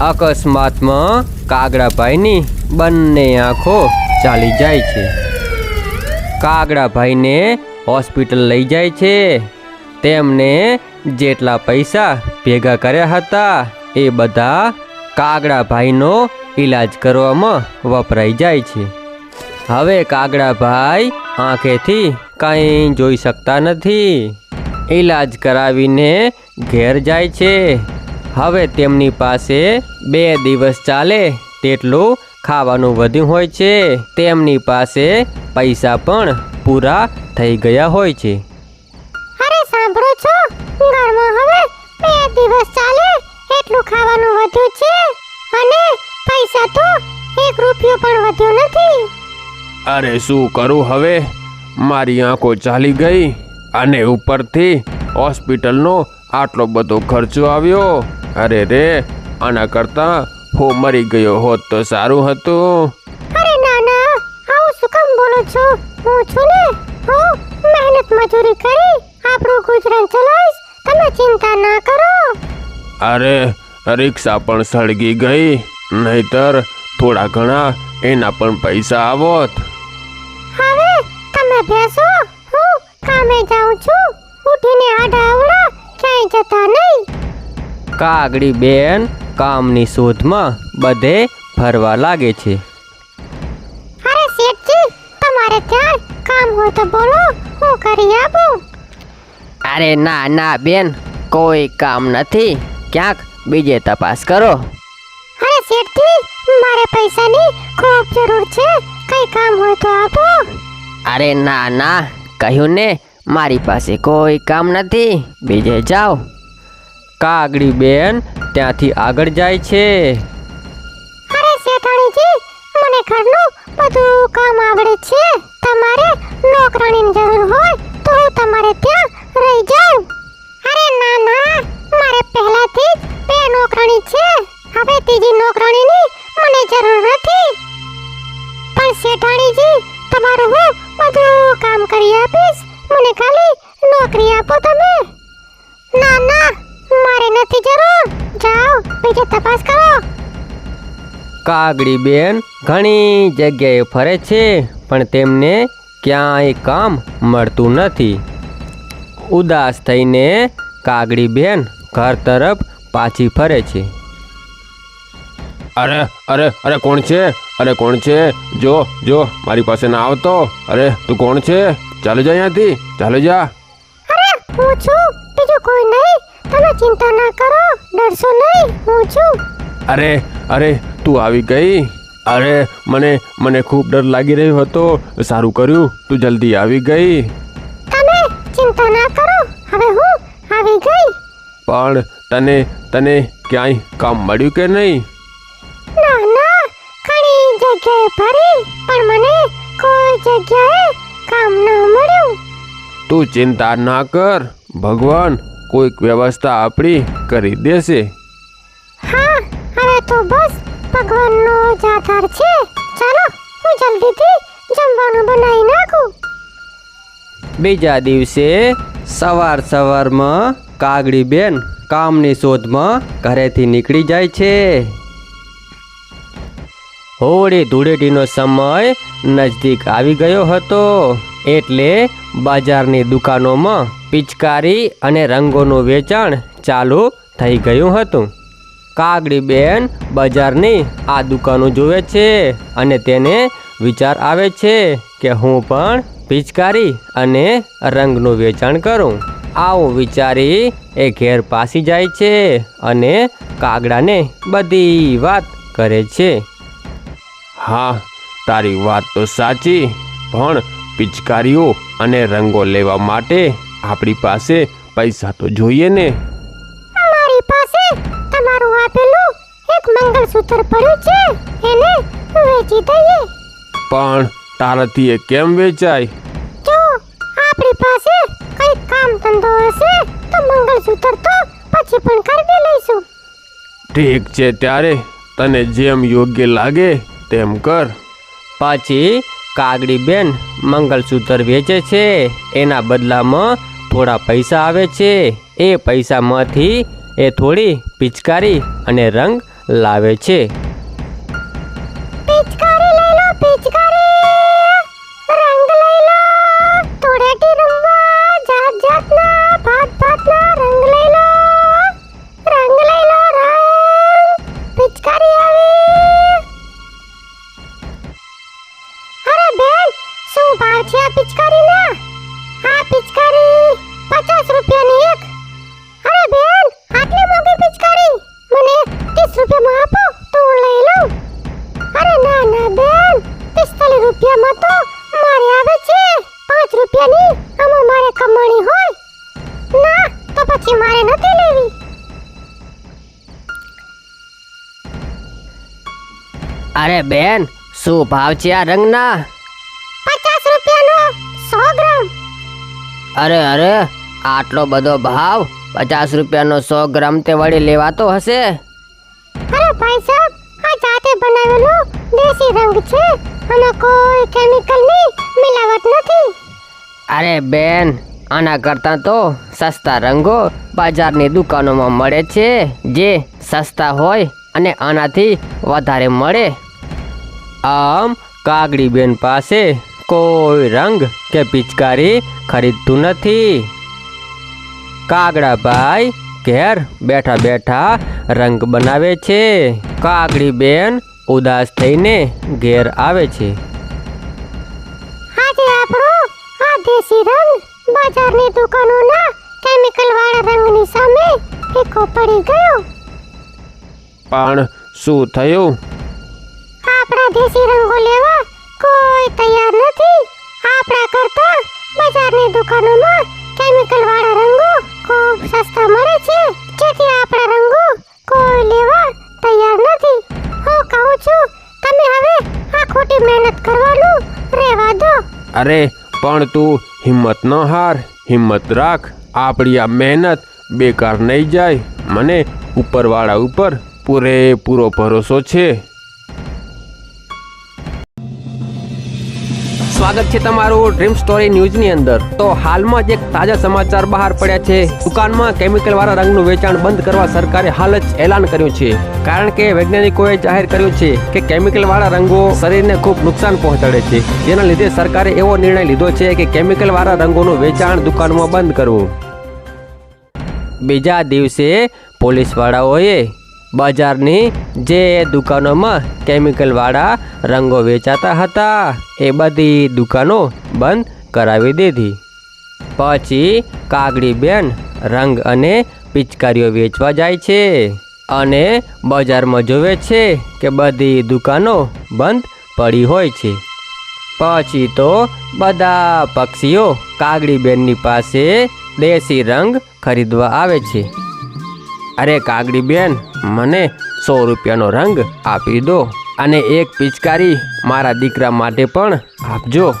અકસ્માતમાં કાગડાભાઈની બંને આંખો ચાલી જાય છે. કાગડાભાઈને હોસ્પિટલ લઈ જાય છે. તેમને જેટલા પૈસા ભેગા કર્યા હતા એ બધા કાગડાભાઈનો ઈલાજ કરવામાં વપરાઈ જાય છે. હવે કાગડાભાઈ આંખેથી કંઈ જોઈ શકતા નથી. ઈલાજ કરાવીને ઘેર જાય છે. હવે તેમની પાસે બે દિવસ ચાલે તેટલું ખાવાનું વધ્યું હોય છે. તેમની પાસે પૈસા પણ પૂરા થઈ ગયા હોય છે. અરે સાંભળો છો ઘરમાં હવે બે દિવસ ચાલે એટલું ખાવાનું વધ્યું છે. અને પૈસા તો એક રૂપિયો પણ વધ્યો નથી. અરે શું કરું હવે? મારી આંખો ચાલી ગઈ અને ઉપરથી હોસ્પિટલનો આટલો બધો ખર્ચો આવ્યો? અરે રે આના કરતાં હું મરી ગયો હોત તો સારું હતું. અરે ના ના આવું શું કામ બોલો છો? હું છું ને? હું મહેનત મજૂરી કરી આપણું ગુજરાન ચલાવીશ તમે ચિંતા ના કરો. અરે રિક્ષા પણ સળગી ગઈ નહીતર થોડા ઘણા એના પણ પૈસા આવોત. હવે તમે બેસો હું કામે જાઉં છું. ઉઠીને આડા અવળા ક્યાંય જતા નહીં. કાગડી બેન કામની શોધમાં બધે ફરવા લાગે છે. અરે શેઠજી તમારે ત્યાં કામ હોય તો બોલો હું કરી આપું. અરે ના ના બેન કોઈ કામ નથી. ક્યાંક બીજે તપાસ કરો. અરે શેઠજી મારે પૈસાની ખૂબ જરૂર છે. કઈ કામ હોય તો આપો. અરે ના ના કહ્યું ને મારી પાસે કોઈ કામ નથી. બીજે જાઓ. કાગડી બેન, ત્યાંથી આગળ જાય છે. અરે શેઠાણીજી, મને ઘરનું બધું કામ આવડે છે. તમારે નોકરાણીની જરૂર હોય તો હું તમારે ત્યાં રહી જાઉં. અરે ના ના, મારે પહેલાથી બે નોકરાણી છે. હવે ત્રીજી નોકરાણીની મને જરૂર નથી. પણ શેઠાણીજી, તમારું હું બધું કામ કરી આપીશ. મને ખાલી નોકરી આપો તમે. ના ના મારે નથી જરૂર. જાઓ બીજે તપાસ કરો. કાગડી બેન ઘણી જગ્યાએ ફરે છે પણ તેમને ક્યાંય કામ મળતું નથી. ઉદાસ થઈને કાગડી બેન ઘર તરફ પાછી ફરે છે. અરે અરે અરે કોણ છે? અરે કોણ છે? જો જો મારી પાસે ના આવતો. અરે તું કોણ છે? ચાલો જા અહીંયાથી. ચાલો જા. અરે હું છું? બીજું કોઈ નહીં. તમે ચિંતા ના કરો. ડરશો નહીં. હું છું. અરે અરે તું આવી ગઈ? અરે મને મને ખૂબ ડર લાગી રહ્યો હતો. સારું કર્યું. તું જલ્દી આવી ગઈ. તમે ચિંતા ના કરો. હવે હું આવી ગઈ. પણ તને તને ક્યાંય કામ મળ્યું કે નહીં? ના ના. ઘણી જગ્યાએ ફરી. પણ મને કોઈ જગ્યાએ કામ ન મળ્યું. તું ચિંતા ના કર. ભગવાન કોઈક વ્યવસ્થા આપણી કરી દેશે. હા હવે તો બસ. ભગવાનનો જ આધાર છે. ચાલો હું જલ્દીથી જમવાનું બનાવી નાખું. બીજા દિવસે સવાર સવારમાં કાગડી બેન કામની શોધમાં ઘરેથી નીકળી જાય છે. હોળી ધૂળેટીનો સમય નજદીક આવી ગયો હતો. એટલે બજારની દુકાનોમાં પિચકારી અને રંગોનું વેચાણ ચાલુ થઈ ગયું હતું. કાગડી બેન બજારની આ દુકાનો જોવે છે અને તેને વિચાર આવે છે કે હું પણ પિચકારી અને રંગનું વેચાણ કરું. આવું વિચારી એ ઘેર પાસી જાય છે અને કાગડાને બધી વાત કરે છે. હા તારી વાત તો સાચી પણ પિચકારીઓ અને રંગો લેવા માટે આપણી પાસે પૈસા તો જોઈએ ને. મારી પાસે તમારું આપેલું એક મંગળસૂત્ર પડ્યું છે એને વેચી દઈએ. પણ તારાથી એ કેમ વેચાય? જો આપણી પાસે કઈ કામ ધંધો હશે તો મંગળસૂત્ર તો પછી પણ ખરીદી લઈશું. ઠીક છે ત્યારે તને જેમ યોગ્ય લાગે તેમ કર. પછી કાગડી બેન મંગલસૂત્ર વેચે છે. એના બદલામાં થોડા પૈસા આવે છે. એ પૈસામાંથી એ થોડી પિચકારી અને રંગ લાવે છે. નથી લેવી. અરે બેન શું ભાવ છે આ રંગના? પચાસ રૂપિયાનો સો ગ્રામ. અરે અરે આટલો બધો ભાવ? પચાસ રૂપિયાનો સો ગ્રામ તે વળી લેવાતો હશે? અરે ભાઈ સાહેબ આ જાતે બનાવેલો દેશી રંગ છે અને કોઈ કેમિકલની મિલાવટ નથી. અરે બેન આના કરતાં તો સસ્તા રંગો બજારની દુકાનોમાં મળે છે, જે સસ્તા હોય અને આનાથી વધારે મળે. આમ કાગડી બેન પાસે કોઈ રંગ કે પિચકારી ખરીદતું નથી. કાગડાભાઈ ઘેર બેઠા બેઠા રંગ બનાવે છે. કાગડી બેન ઉદાસ થઈને ઘેર આવે છે. આ દેશી રંગ બજારની દુકાનોના કેમિકલ વાળા રંગની સામે ફીકો પડી ગયો. પણ શું થયું? આપણા દેશી રંગો લેવા કોઈ તૈયાર નથી. આપણા કરતા બજારની દુકાનોમાં કેમિકલ વાળા રંગો ખૂબ સસ્તા મળે છે. જેથી આપણા રંગો કોઈ લેવા તૈયાર નથી. હું કહું છું તમે હવે આ ખોટી મહેનત કરવાનું રહેવા દો. અરે પણ તું હિંમત ન હાર, હિંમત રાખ. આપણી આ મહેનત બેકાર નહીં જાય. મને ઉપરવાળા ઉપર પૂરેપૂરો ભરોસો છે. સ્વાગત છે તમારું ડ્રીમ સ્ટોરી ન્યૂઝની અંદર. તો હાલમાં જ એક તાજા સમાચાર બહાર પડ્યા છે. દુકાનમાં કેમિકલ વાળા રંગનું વેચાણ બંધ કરવા સરકારે હાલ જ એલાન કર્યું છે. કારણ કે વૈજ્ઞાનિકોએ જાહેર કર્યું છે કે કેમિકલ વાળા રંગો શરીરને ખૂબ નુકસાન પહોંચાડે છે. જેના લીધે સરકારે એવો નિર્ણય લીધો છે કે કેમિકલ વાળા રંગોનું વેચાણ દુકાનમાં બંધ કરવું. બીજા દિવસે પોલીસવાળાઓએ બજારની જે દુકાનોમાં કેમિકલવાળા રંગો વેચાતા હતા, એ બધી દુકાનો બંધ કરાવી દીધી. પછી કાગડીબેન રંગ અને પિચકારીઓ વેચવા જાય છે અને બજારમાં જોવે છે કે બધી દુકાનો બંધ પડી હોય છે. પછી તો બધા પક્ષીઓ કાગડીબેનની પાસે દેશી રંગ ખરીદવા આવે છે. અરે કાગડી બેન, મને સો રૂપિયાનો રંગ આપી દો અને એક પિચકારી મારા દીકરા માટે પણ આપજો.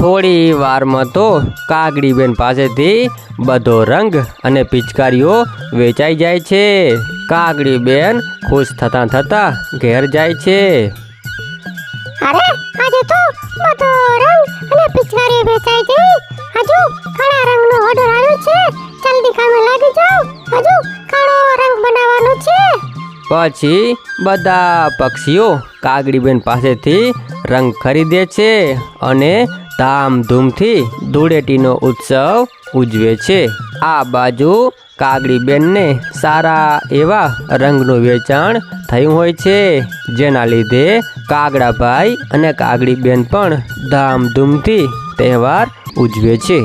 થોડી વારમાં તો કાગડી બેન પાસેથી બધો રંગ અને પિચકારીઓ વેચાઈ જાય છે. કાગડી બેન ખુશ થતાં થતાં ઘેર જાય છે. અરે, આજે તો બધો રંગ અને પિચકારી વેચાઈ ગઈ. હજુ પછી બધા પક્ષીઓ કાગડીબેન પાસેથી રંગ ખરીદે છે અને ધામધૂમથી ધૂળેટીનો ઉત્સવ ઉજવે છે. આ બાજુ કાગડીબેનને સારા એવા રંગનું વેચાણ થયું હોય છે, જેના લીધે કાગડાભાઈ અને કાગડીબેન પણ ધામધૂમથી તહેવાર ઉજવે છે.